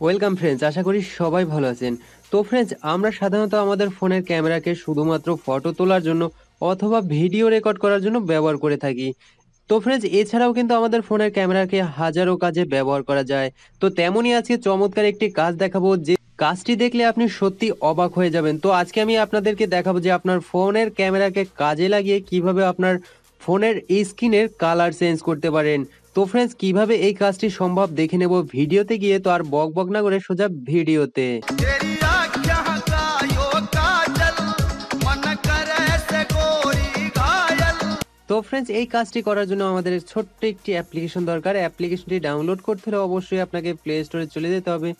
Welcome friends আশা করি সবাই ভালো আছেন। তো ফ্রেন্ডস আমরা সাধারণত আমাদের ফোনের ক্যামেরাকে শুধুমাত্র ফটো তোলার জন্য অথবা ভিডিও রেকর্ড করার জন্য ব্যবহার করে থাকি। তো ফ্রেন্ডস এছাড়াও কিন্তু আমাদের ফোনের ক্যামেরাকে হাজারো কাজে ব্যবহার করা যায়। তো, তেমনই আজকে চমৎকার একটি কাজ দেখাবো যে কাজটি দেখলে আপনি সত্যি অবাক হয়ে যাবেন। তো, আজকে আমি আপনাদেরকে দেখাবো যে আপনার ফোনের ক্যামেরাকে কাজে লাগিয়ে কীভাবে আপনার ফোনের স্ক্রিনের কালার চেঞ্জ করতে পারেন। তো ফ্রেন্ডস কীভাবে এই কাজটি সম্ভব দেখে নেব ভিডিওতে গিয়ে তো আর বক বক না করে সোজা ভিডিওতে। তো ফ্রেন্ডস এই কাজটি করার জন্য আমাদের ছোট্ট একটি অ্যাপ্লিকেশন দরকার। অ্যাপ্লিকেশনটি ডাউনলোড করতে হলে অবশ্যই আপনাকে প্লে স্টোরে চলে যেতে হবে।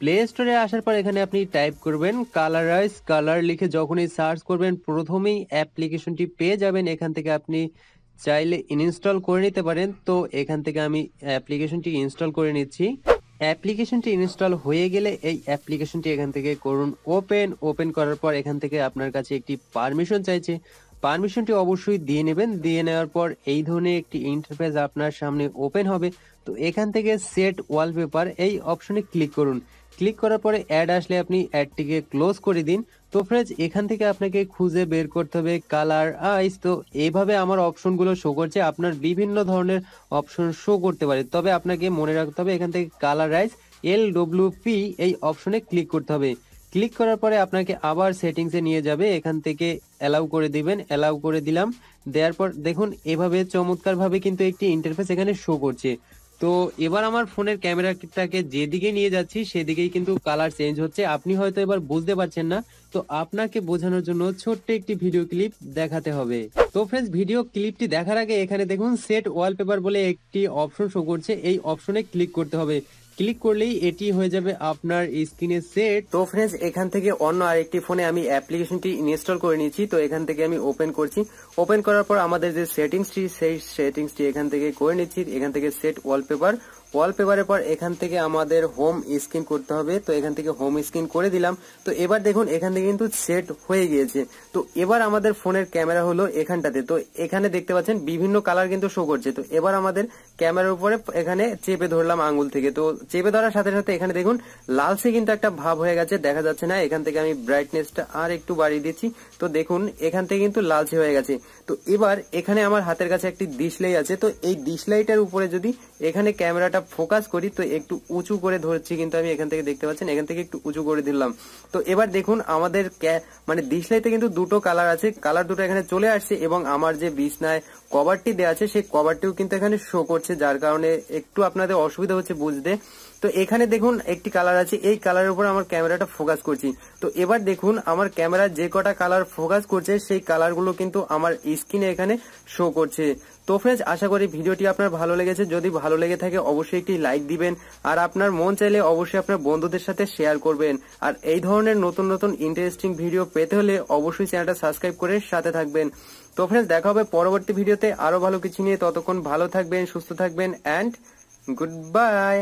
প্লে স্টোরে আসার পর এখানে আপনি টাইপ করবেন কালারাইজ কালার লিখে যখনই সার্চ করবেন, প্রথমেই অ্যাপ্লিকেশনটি পেয়ে যাবেন। এখান থেকে আপনি চাইলে ইনস্টল করে নিতে পারেন। তো এখান থেকে আমি অ্যাপ্লিকেশনটি ইনস্টল করে নিচ্ছি। অ্যাপ্লিকেশনটি ইনস্টল হয়ে গেলে এই অ্যাপ্লিকেশনটি এখান থেকে করুন ওপেন ওপেন করার পর এখান থেকে আপনার কাছে একটি পারমিশন চাইছে। পারমিশনটি অবশ্যই দিয়ে নেবেন। দিয়ে নেওয়ার পর এই ধরনের একটি ইন্টারফেস আপনার সামনে ওপেন হবে। তো এখান থেকে সেট ওয়ালপেপার এই অপশনে ক্লিক করুন। ক্লিক করার পরে অ্যাড আসলে আপনি অ্যাডটিকে ক্লোজ করে দিন। তো ফ্রেন্ডস এখান থেকে আপনাকে খুঁজে বের করতে হবে কালার আইস তো এইভাবে আমার অপশনগুলো শো করছে। আপনার বিভিন্ন ধরনের অপশন শো করতে পারে। তবে আপনাকে মনে রাখতে হবে এখান থেকে colour ice L W P এই অপশনে ক্লিক করতে হবে। ক্লিক করার পরে আপনাকে আবার সেটিংসে নিয়ে যাবে। এখান থেকে অ্যালাউ করে দিবেন অ্যালাউ করে দিলাম। দেওয়ার পর দেখুন, এভাবে চমৎকারভাবে কিন্তু একটি ইন্টারফেস এখানে শো করছে। তো এবার আমার ফোনের ক্যামেরাটাকে যেদিকে নিয়ে যাচ্ছি, সেদিকেই কিন্তু কালার চেঞ্জ হচ্ছে। আপনি হয়তো এবার বুঝতে পারছেন না। তো আপনাকে বোঝানোর জন্য ছোট্ট একটি ভিডিও ক্লিপ দেখাতে হবে। তো ফ্রেন্ডস ভিডিও ক্লিপটি দেখার আগে এখানে দেখুন সেট ওয়ালপেপার বলে একটি অপশন শো করছে। এই অপশনে ক্লিক করতে হবে। ক্লিক করলেই এটি হয়ে যাবে আপনার স্ক্রিনে সেট। তো ফ্রেন্ডস এখান থেকে অন্য আরেকটি ফোনে আমি অ্যাপ্লিকেশনটি ইনস্টল করে নিয়েছি। তো এখান থেকে আমি ওপেন করছি। ওপেন করার পর আমাদের যে সেটিংসটি সেই সেটিংসটি এখান থেকে করে নিচ্ছি। এখান থেকে সেট ওয়ালপেপার ওয়ালপেপারের পর এখান থেকে আমাদের হোম স্ক্রিন করতে হবে। তো এখান থেকে হোম স্ক্রিন করে দিলাম। তো এবার দেখুন, এখান থেকে কিন্তু সেট হয়ে গিয়েছে। তো এবার আমাদের ফোনের ক্যামেরা হলো এখানটাতে। তো এখানে দেখতে পাচ্ছেন, বিভিন্ন কালার কিন্তু শো করছে। তো এবার আমাদের ক্যামেরার উপরে এখানে চেপে ধরলাম আঙ্গুল থেকে। তো চেপে ধরার সাথে সাথে এখানে দেখুন লালসে কিন্তু একটা ভাব হয়ে গেছে। দেখা যাচ্ছে না, এখান থেকে আমি ব্রাইটনেসটা আর একটু বাড়িয়ে দিচ্ছি। তো দেখুন, এখান থেকে কিন্তু লালচে হয়ে গেছে। তো এবার এখানে আমার হাতের কাছে একটি ডিসলাই আছে। তো এই ডিসলাইটার উপরে যদি এখানে ক্যামেরাটা ফোকাস করি, তো একটু উঁচু করে ধরছি, কিন্তু আমি এখান থেকে দেখতে পাচ্ছেন, এখান থেকে একটু উঁচু করে দিলাম। তো এবার দেখুন, আমাদের মানে ডিসলাইতে কিন্তু দুটো কালার আছে কালার দুটো এখানে চলে আসছে এবং আমার যে বিছনায় কভারটি দেওয়া আছে, সেই কভারটিও কিন্তু এখানে শো করছে, যার কারণে একটু আপনাদের অসুবিধা হচ্ছে বুঝতে। তো এখানে দেখুন একটি কালার আছে। এই কালারের উপর আমার ক্যামেরাটা ফোকাস করছি। তো এবার দেখুন, আমার ক্যামেরা যে কটা কালার ফোকাস করছে, সেই কালারগুলো কিন্তু আমার স্ক্রিনে এখানে শো করছে। তো ফ্রেন্ডস আশা করি ভিডিওটি আপনার ভালো লেগেছে। যদি ভালো লেগে থাকে, অবশ্যই একটি লাইক দিবেন। আর আপনার মন চাইলে অবশ্যই আপনার বন্ধুদের সাথে শেয়ার করবেন। আর এই ধরনের নতুন নতুন ইন্টারেস্টিং ভিডিও পেতে হলে অবশ্যই চ্যানেলটা সাবস্ক্রাইব করে সাথে থাকবেন। তো ফ্রেন্ডস দেখা হবে পরবর্তী ভিডিওতে আরও ভালো কিছু নিয়ে। ততক্ষণ ভালো থাকবেন, সুস্থ থাকবেন অ্যান্ড গুড বাই